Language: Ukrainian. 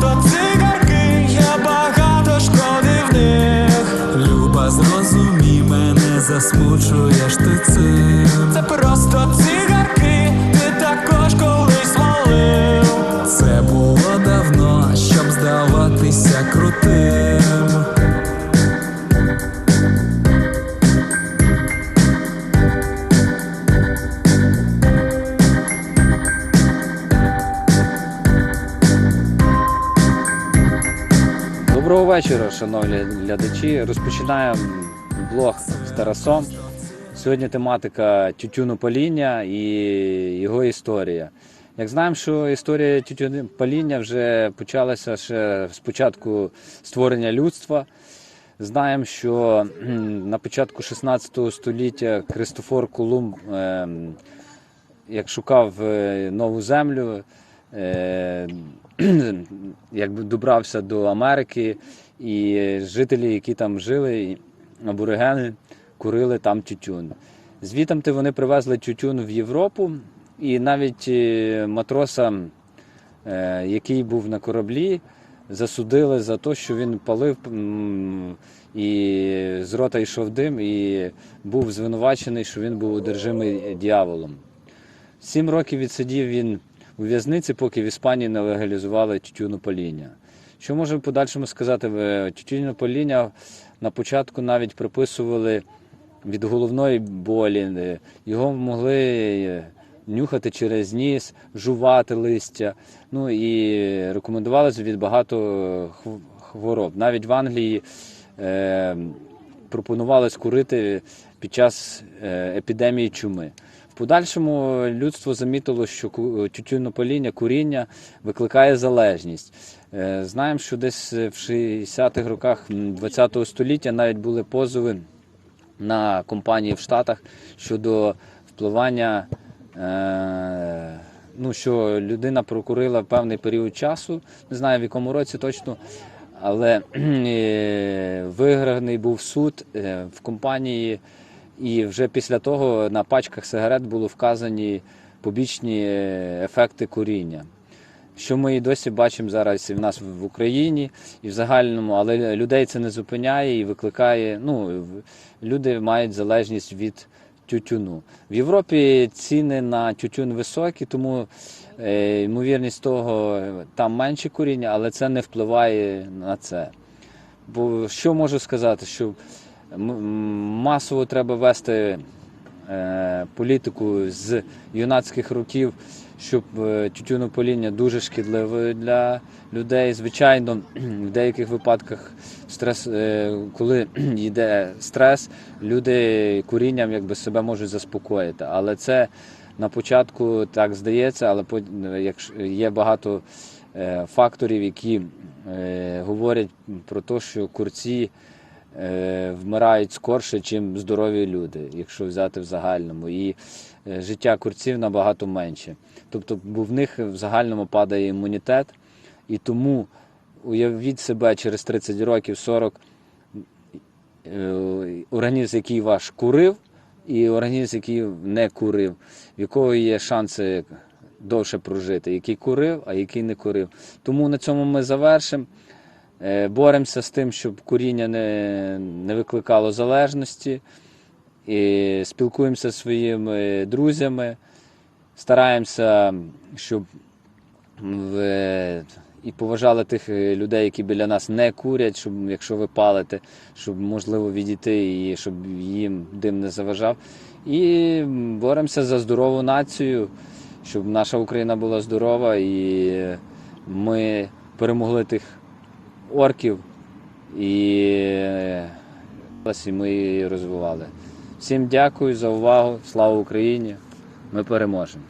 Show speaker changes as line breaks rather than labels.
просто цигарки, я багато шкоди в
них. Люба, зрозумій мене засмучуєш ти
цим. Вечора, шановні глядачі. Розпочинаємо блог з Тарасом. Сьогодні тематика тютюнопаління і його історія. Як знаємо, що історія тютюнопаління вже почалася ще з початку створення людства. Знаємо, що на початку 16 століття Христофор Колумб ем, як шукав е, нову землю, е, якби добрався до Америки, і жителі, які там жили, аборигени, курили там тютюн. Звітам вони привезли тютюн в Європу, і навіть е, матроса, е, який був на кораблі, засудили за те, що він палив і з рота йшов дим, і був звинувачений, що він був одержимий дьяволом. Сім років відсидів він у в'язниці, поки в Іспанії не легалізували тютюнопаління. Що можемо в подальшому сказати? В- Тютюнопаління на початку навіть приписували від головної болі, е, його могли е, нюхати через ніс, жувати листя. Ну і рекомендувалося від багато хвороб. Навіть в Англії е, пропонувалось курити під час е, епідемії чуми. Подальшому людство замітило, що тютюнопаління, куріння викликає залежність. Е, Знаємо, що десь в 60-х роках ХХ століття навіть були позови на компанії в Штатах щодо впливання, е, ну, що людина прокурила певний період часу, не знаю в якому році точно, але е, виграний був суд в компанії, і вже після того на пачках сигарет було вказані побічні ефекти куріння. Що ми і досі бачимо зараз і в нас в Україні, і в загальному, але людей це не зупиняє і викликає. Ну, люди мають залежність від тютюну. В Європі ціни на тютюн високі, тому е, ймовірність того там менше куріння, але це не впливає на це. Бо що можу сказати, що масово треба вести е, політику з юнацьких років, щоб е, тютюнопаління дуже шкідливе для людей. Звичайно, в деяких випадках стрес, е, коли йде стрес, люди курінням якби себе можуть заспокоїти. Але це на початку так здається, але є багато факторів, які говорять про те, що курці вмирають скорше, ніж здорові люди, якщо взяти в загальному. І е, життя курців набагато менше. Тобто, бо в них в загальному падає імунітет, і тому уявіть себе через 30 років, 40, е, організм, який ваш курив, і організм, який не курив, в якого є шанси довше прожити, який курив, а який не курив. Тому на цьому ми завершимо. Е, Боремося з тим, щоб куріння не, не викликало залежності. І спілкуємося зі своїми друзями, стараємося, щоб в, і поважали тих е, людей, які біля нас не курять, щоб якщо ви палите, щоб можливо відійти і щоб їм дим не заважав. І боремося за здорову націю, щоб наша Україна була здорова і ми перемогли тих орків і, ми її розвивали. Всім дякую за увагу. Слава Україні! Ми переможемо.